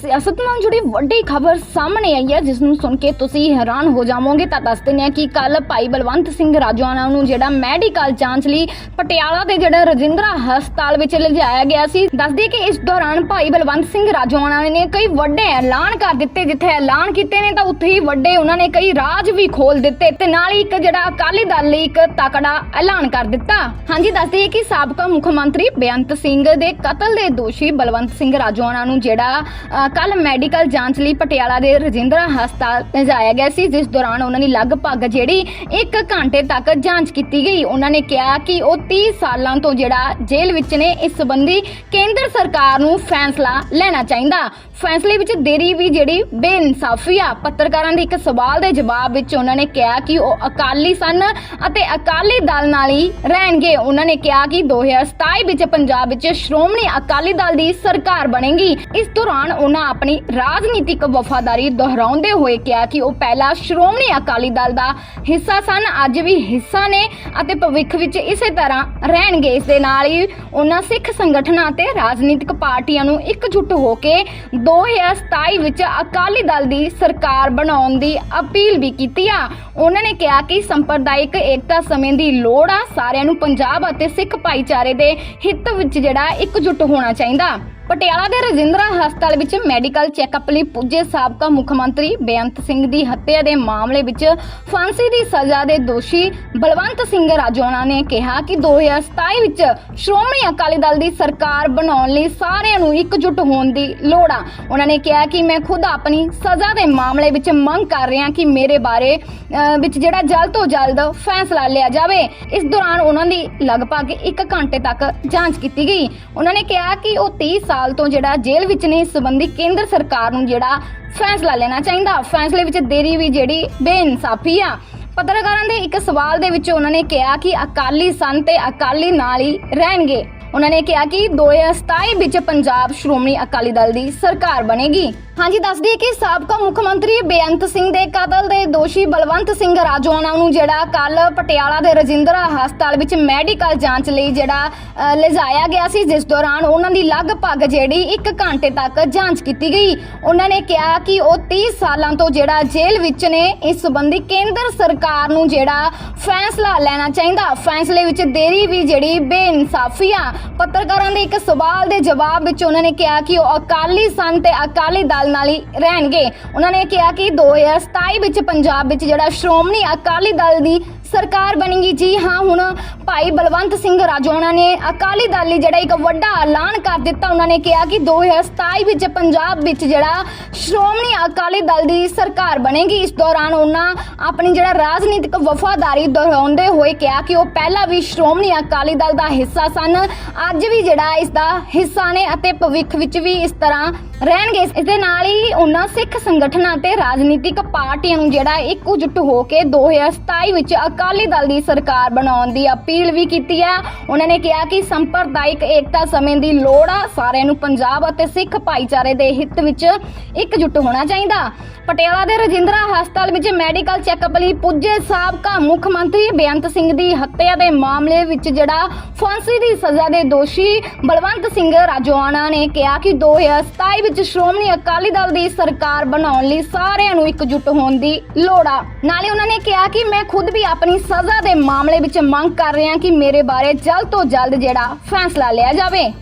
ਸਿਆਸਤ ਨਾਲ ਜੁੜੀ ਵੱਡੀ ਖਬਰ ਸਾਹਮਣੇ ਆਈ ਹੈ ਜਿਸ ਨੂੰ ਸੁਣ ਕੇ ਤੁਸੀਂ ਹੈਰਾਨ ਹੋ ਜਾਵੋਗੇ। ਤਾਂ ਦੱਸ ਦਿੰਦੇ ਹਾਂ ਕਿ ਕੱਲ ਭਾਈ ਬਲਵੰਤ ਸਿੰਘ ਰਾਜਵਾਨਾ ਨੂੰ ਜਿਹੜਾ ਮੈਡੀਕਲ ਜਾਂਚ ਲਈ ਪਟਿਆਲਾ ਦੇ ਜਿਹੜਾ ਰਜਿੰਦਰਾ ਹਸਪਤਾਲ ਵਿੱਚ ਲਿਜਾਇਆ ਗਿਆ ਸੀ। ਦੱਸਦੀ ਕਿ ਇਸ ਦੌਰਾਨ ਭਾਈ ਬਲਵੰਤ ਸਿੰਘ ਰਾਜਵਾਨਾ ਨੇ ਕਈ ਵੱਡੇ ਐਲਾਨ ਕਰ ਦਿੱਤੇ। ਜਿੱਥੇ ਐਲਾਨ ਕੀਤੇ ਨੇ, ਤਾਂ ਉੱਥੇ ਹੀ ਵੱਡੇ ਉਹਨਾਂ ਨੇ ਕਈ ਰਾਜ ਵੀ ਖੋਲ ਦਿੱਤੇ ਤੇ ਨਾਲ ਹੀ ਇੱਕ ਜਿਹੜਾ ਅਕਾਲੀ ਦਲ ਲਈ ਇੱਕ ਤਕੜਾ ਐਲਾਨ ਕਰ ਦਿੱਤਾ। ਹਾਂਜੀ ਦੱਸਦੀ ਹੈ ਕਿ ਸਾਬਕਾ ਮੁੱਖ ਮੰਤਰੀ ਬੇਅੰਤ ਸਿੰਘ ਦੇ ਕਤਲ ਦੇ ਦੋਸ਼ੀ ਬਲਵੰਤ ਸਿੰਘ ਰਾਜਵਾਨਾ ਨੂੰ ਜਿਹੜਾ ਕੱਲ ਮੈਡੀਕਲ ਜਾਂਚ ਲਈ ਪਟਿਆਲਾ ਦੇ ਰਜਿੰਦਰਾ ਹਸਪਤਾਲ ਲਿਜਾਇਆ ਗਿਆ ਸੀ, ਜਿਸ ਦੌਰਾਨ ਉਹਨਾਂ ਦੀ ਲਗਭਗ ਜਿਹੜੀ 1 ਘੰਟੇ ਤੱਕ ਜਾਂਚ ਕੀਤੀ ਗਈ। ਉਹਨਾਂ ਨੇ ਕਿਹਾ ਕਿ ਉਹ 30 ਸਾਲਾਂ ਤੋਂ ਜਿਹੜਾ ਜੇਲ੍ਹ ਵਿੱਚ ਨੇ, ਇਸ ਸੰਬੰਧੀ ਕੇਂਦਰ ਸਰਕਾਰ ਨੂੰ ਫੈਸਲਾ ਲੈਣਾ ਚਾਹੀਦਾ। ਫੈਸਲੇ ਵਿੱਚ ਦੇਰੀ ਵੀ ਜਿਹੜੀ ਬੇਇਨਸਾਫੀ ਆ। ਪੱਤਰਕਾਰਾਂ ਦੇ ਇੱਕ ਸਵਾਲ ਦੇ ਜਵਾਬ ਵਿੱਚ ਉਹਨਾਂ ਨੇ ਕਿਹਾ ਕਿ ਉਹ ਅਕਾਲੀ ਸਨ ਅਤੇ ਅਕਾਲੀ ਦਲ ਨਾਲ ਹੀ ਰਹਿਣਗੇ। ਉਹਨਾਂ ਨੇ ਕਿਹਾ ਕਿ 2027 ਵਿੱਚ ਪੰਜਾਬ ਵਿੱਚ ਸ਼੍ਰੋਮਣੀ ਅਕਾਲੀ ਦਲ ਦੀ ਸਰਕਾਰ ਬਣੇਗੀ। ਇਸ ਦੌਰਾਨ ਉਹਨਾਂ ਆਪਣੀ ਰਾਜਨੀਤਿਕ ਵਫਾਦਾਰੀ ਦੁਹਰਾਉਂਦੇ ਹੋਏ ਕਿਹਾ ਕਿ ਉਹ ਪਹਿਲਾਂ ਸ਼੍ਰੋਮਣੀ ਅਕਾਲੀ ਦਲ ਦਾ ਹਿੱਸਾ ਸਨ, ਅੱਜ ਵੀ ਹਿੱਸਾ ਨੇ ਅਤੇ ਭਵਿੱਖ ਵਿੱਚ ਇਸੇ ਤਰ੍ਹਾਂ ਰਹਿਣਗੇ। ਇਸ ਦੇ ਨਾਲ ਹੀ ਉਹਨਾਂ ਸਿੱਖ ਸੰਗਠਨਾਂ ਅਤੇ ਰਾਜਨੀਤਿਕ ਪਾਰਟੀਆਂ ਨੂੰ ਇਕਜੁੱਟ ਹੋ ਕੇ 2027 ਵਿੱਚ ਅਕਾਲੀ ਦਲ ਦੀ ਸਰਕਾਰ ਬਣਾਉਣ ਦੀ ਅਪੀਲ ਵੀ ਕੀਤੀ ਆ। ਉਹਨਾਂ ਨੇ ਕਿਹਾ ਕਿ ਸੰਪਰਦਾਇਕ ਏਕਤਾ ਸਮੇਂ ਦੀ ਲੋੜ ਆ। ਸਾਰਿਆਂ ਨੂੰ ਪੰਜਾਬ ਅਤੇ ਸਿੱਖ ਭਾਈਚਾਰੇ ਦੇ ਹਿੱਤ ਵਿੱਚ ਜਿਹੜਾ ਇਕਜੁੱਟ ਹੋਣਾ ਚਾਹੀਦਾ। ਪਟਿਆਲਾ ਦੇ ਰਜਿੰਦਰਾ ਹਸਪਤਾਲ ਵਿੱਚ ਮੈਡੀਕਲ ਚੈੱਕਅਪ ਲਈ ਪੁੱਜੇ ਸਾਬਕਾ ਮੁੱਖ ਮੰਤਰੀ ਬੇਅੰਤ ਸਿੰਘ ਦੀ ਹੱਤਿਆ ਦੇ ਮਾਮਲੇ ਵਿੱਚ ਫਾਂਸੀ ਦੀ ਸਜ਼ਾ ਦੇ ਦੋਸ਼ੀ ਬਲਵੰਤ ਸਿੰਘ ਰਾਜੋਣਾ ਨੇ ਕਿਹਾ ਕਿ 2027 ਵਿੱਚ ਸ਼੍ਰੋਮਣੀ ਅਕਾਲੀ ਦਲ ਦੀ ਸਰਕਾਰ ਬਣਾਉਣ ਲਈ ਸਾਰਿਆਂ ਨੂੰ ਇਕਜੁੱਟ ਹੋਣ ਦੀ ਲੋੜ ਆ। ਉਹਨਾਂ ਨੇ ਕਿਹਾ ਕਿ ਮੈਂ ਖੁਦ ਆਪਣੀ ਸਜ਼ਾ ਦੇ ਮਾਮਲੇ ਵਿੱਚ ਮੰਗ ਕਰ ਰਿਹਾ ਕਿ ਮੇਰੇ ਬਾਰੇ ਵਿੱਚ ਜਿਹੜਾ ਜਲਦ ਤੋਂ ਜਲਦ ਫੈਸਲਾ ਲਿਆ ਜਾਵੇ। ਇਸ ਦੌਰਾਨ ਉਹਨਾਂ ਦੀ ਲਗਭਗ 1 ਘੰਟੇ ਤੱਕ ਜਾਂਚ ਕੀਤੀ ਗਈ। ਉਹਨਾਂ ਨੇ ਕਿਹਾ ਕਿ ਉਹ 30 ਸਾਲ ਤੋਂ ਜਿਹੜਾ ਜੇਲ੍ਹ ਵਿੱਚ ਨੇ, ਇਸ ਸੰਬੰਧੀ ਕੇਂਦਰ ਸਰਕਾਰ ਨੂੰ ਜਿਹੜਾ ਫੈਸਲਾ ਲੈਣਾ ਚਾਹੀਦਾ। ਫੈਸਲੇ ਵਿੱਚ ਦੇਰੀ ਵੀ ਜਿਹੜੀ ਬੇਇਨਸਾਫੀ ਆ। ਪੱਤਰਕਾਰਾਂ ਦੇ ਇੱਕ ਸਵਾਲ ਦੇ ਵਿੱਚ ਉਹਨਾਂ ਨੇ ਕਿਹਾ ਕਿ ਅਕਾਲੀ ਸਨ ਤੇ ਅਕਾਲੀ ਨਾਲ ਹੀ ਰਹਿਣਗੇ। ਉਹਨਾਂ ਨੇ ਕਿਹਾ ਕਿ 2027 ਵਿੱਚ ਪੰਜਾਬ ਸ਼੍ਰੋਮਣੀ ਅਕਾਲੀ ਦਲ ਦੀ ਸਰਕਾਰ ਬਣੇਗੀ। ਹਾਂਜੀ, ਦੱਸ ਦਈਏ ਕਿ ਸਾਬਕਾ ਮੁੱਖ ਮੰਤਰੀ ਬੇਅੰਤ ਸਿੰਘ ਦੇ ਕਤਲ ਦੇ ਦੋਸ਼ੀ ਬਲਵੰਤ ਸਿੰਘ ਰਾਜੋਆਣਾ ਨੂੰ ਜਿਹੜਾ ਕੱਲ ਪਟਿਆਲਾ ਦੇ ਰਜਿੰਦਰਾ ਹਸਪਤਾਲ ਵਿੱਚ ਮੈਡੀਕਲ ਜਾਂਚ ਲਈ ਜਿਹੜਾ ਲਿਜਾਇਆ ਗਿਆ ਸੀ, ਜਿਸ ਦੌਰਾਨ ਉਹਨਾਂ ਦੀ ਲਗਭਗ ਜਿਹੜੀ 1 ਘੰਟੇ ਤੱਕ ਜਾਂਚ ਕੀਤੀ ਗਈ। ਉਹਨਾਂ ਨੇ ਕਿਹਾ ਕਿ ਉਹ 30 ਸਾਲਾਂ ਤੋਂ ਜਿਹੜਾ ਜੇਲ੍ਹ ਵਿੱਚ ਨੇ, ਇਸ ਸੰਬੰਧੀ ਕੇਂਦਰ ਸਰਕਾਰ ਨੂੰ ਜਿਹੜਾ ਫੈਸਲਾ ਲੈਣਾ ਚਾਹੀਦਾ। ਫੈਸਲੇ ਵਿੱਚ ਦੇਰੀ ਵੀ ਜਿਹੜੀ ਬੇਇਨਸਾਫੀ ਆ ਪੱਤਰਕਾਰਾਂ ਦੇ ਇੱਕ ਸਵਾਲ ਦੇ ਜਵਾਬ ਵਿੱਚ ਉਹਨਾਂ ਨੇ ਕਿਹਾ ਕਿ ਉਹ ਅਕਾਲੀ ਸਨ ਤੇ ਅਕਾਲੀ ਦਲ ਨਾਲ ਹੀ ਰਹਿਣਗੇ। ਉਹਨਾਂ ਨੇ ਕਿਹਾ ਕਿ 2027 ਵਿੱਚ ਪੰਜਾਬ ਵਿੱਚ ਜਿਹੜਾ ਸ਼੍ਰੋਮਣੀ ਅਕਾਲੀ ਦਲ ਦੀ ਸਰਕਾਰ ਬਣੇਗੀ। ਜੀ ਹਾਂ, ਹੁਣ ਭਾਈ ਬਲਵੰਤ ਸਿੰਘ ਰਾਜੋਣਾ ਨੇ ਅਕਾਲੀ ਦਲ ਲਈ ਜਿਹੜਾ ਇੱਕ ਵੱਡਾ ਐਲਾਨ ਕਰ ਦਿੱਤਾ। ਉਹਨਾਂ ਨੇ ਕਿਹਾ ਕਿ 2027 ਵਿੱਚ ਪੰਜਾਬ ਵਿੱਚ ਜਿਹੜਾ ਸ਼੍ਰੋਮਣੀ ਅਕਾਲੀ ਦਲ ਦੀ ਸਰਕਾਰ ਬਣੇਗੀ। ਇਸ ਦੌਰਾਨ ਉਹਨਾਂ ਆਪਣੀ ਜਿਹੜਾ ਰਾਜਨੀਤਿਕ ਵਫਾਦਾਰੀ ਦੁਹਰਾਉਂਦੇ ਹੋਏ ਕਿਹਾ ਕਿ ਉਹ ਪਹਿਲਾਂ ਵੀ ਸ਼੍ਰੋਮਣੀ ਅਕਾਲੀ ਦਲ ਦਾ ਹਿੱਸਾ ਸਨ। ਅੱਜ ਵੀ ਜਿਹੜਾ ਇਸ ਦਾ ਹਿੱਸਾ ਨੇ ਅਤੇ ਭਵਿੱਖ ਵਿੱਚ ਵੀ ਇਸ ਤਰ੍ਹਾਂ ਰਹਿਣਗੇ। ਇਸ ਦੇ ਨਾਲ ਹੀ ਉਹਨਾਂ ਸਿੱਖ ਸੰਗਠਨਾਂ ਤੇ ਰਾਜਨੀਤਿਕ ਪਾਰਟੀਆਂ ਨੂੰ ਜਿਹੜਾ ਇੱਕਜੁੱਟ ਹੋ ਕੇ 2027 ਵਿੱਚ ਅਕਾਲੀ ਦਲ ਦੀ ਸਰਕਾਰ ਬਣਾਉਣ ਦੀ ਅਪੀਲ ਵੀ ਕੀਤੀ ਹੈ। ਉਹਨਾਂ ਨੇ ਕਿਹਾ ਕਿ ਸੰਪਰਦਾਇਕ ਏਕਤਾ ਸਮੇਂ ਦੀ ਲੋੜ ਆ। ਸਾਰਿਆਂ ਨੂੰ ਪੰਜਾਬ ਅਤੇ ਸਿੱਖ ਭਾਈਚਾਰੇ ਦੇ ਹਿੱਤ ਵਿੱਚ ਇੱਕਜੁੱਟ ਹੋਣਾ ਚਾਹੀਦਾ। ਪਟਿਆਲਾ ਦੇ ਰਜਿੰਦਰਾ ਹਸਪਤਾਲ ਵਿੱਚ ਮੈਡੀਕਲ ਚੈੱਕਅਪ ਲਈ ਪੁੱਜੇ ਸਾਬਕਾ ਮੁੱਖ ਮੰਤਰੀ ਬੇਅੰਤ ਸਿੰਘ ਦੀ ਹੱਤਿਆ ਦੇ ਮਾਮਲੇ ਵਿੱਚ ਜਿਹੜਾ ਫਾਂਸੀ ਦੀ ਸਜ਼ਾ ਦੇ ਦੋਸ਼ੀ ਬਲਵੰਤ ਸਿੰਘ ਰਾਜੋਆਣਾ ਨੇ ਕਿਹਾ ਕਿ 2027 ਵਿੱਚ ਸ਼੍ਰੋਮਣੀ ਅਕਾਲੀ ਦਲ ਦੀ ਸਰਕਾਰ ਬਣਾਉਣ ਲਈ ਸਾਰਿਆਂ ਨੂੰ ਇਕਜੁੱਟ ਹੋਣ ਦੀ ਲੋੜ ਆ। ਨਾਲੇ ਉਹਨਾਂ ਨੇ ਕਿਹਾ ਕਿ ਮੈਂ ਖੁਦ ਵੀ ਆਪਣੀ ਆਪਣੀ ਸਜ਼ਾ ਦੇ ਮਾਮਲੇ ਵਿੱਚ ਮੰਗ ਕਰ ਰਿਹਾ ਕਿ ਮੇਰੇ ਬਾਰੇ ਜਲਦ ਤੋਂ ਜਲਦ ਜਿਹੜਾ ਫੈਸਲਾ ਲਿਆ ਜਾਵੇ।